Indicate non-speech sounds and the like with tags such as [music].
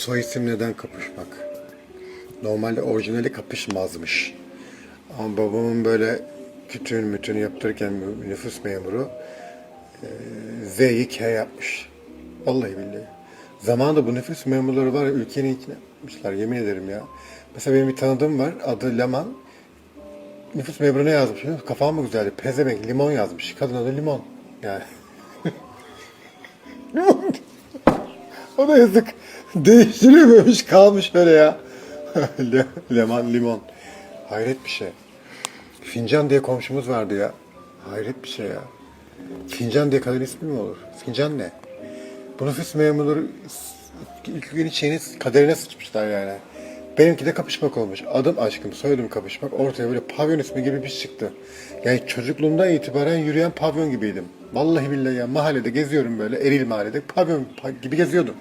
Soy isim neden kapışmak? Normalde orijinali kapışmazmış. Ama babamın böyle kütüğün mütünü yaptırırken nüfus memuru e, Z'yi K yapmış. Vallahi billahi. Zamanında bu nüfus memurları var ya ülkenin içine yapmışlar yemin ederim ya. Mesela benim bir tanıdığım var adı Leman. Nüfus memuru ne yazmış? Kafam mı güzeldi? Pezevenk limon yazmış. Kadın adı limon. Yani. O da yazık. [laughs] Değiştirememiş kalmış öyle ya. [laughs] Le- Leman limon. Hayret bir şey. Fincan diye komşumuz vardı ya. Hayret bir şey ya. Fincan diye kadın ismi mi olur? Fincan ne? Bu nüfus memurları ülkenin şeyini, kaderine sıçmışlar yani. Benimki de kapışmak olmuş. Adım aşkım, soyadım kapışmak. Ortaya böyle pavyon ismi gibi bir şey çıktı. Yani çocukluğumdan itibaren yürüyen pavyon gibiydim. Vallahi billahi ya mahallede geziyorum böyle. Eril mahallede pavyon gibi geziyordum.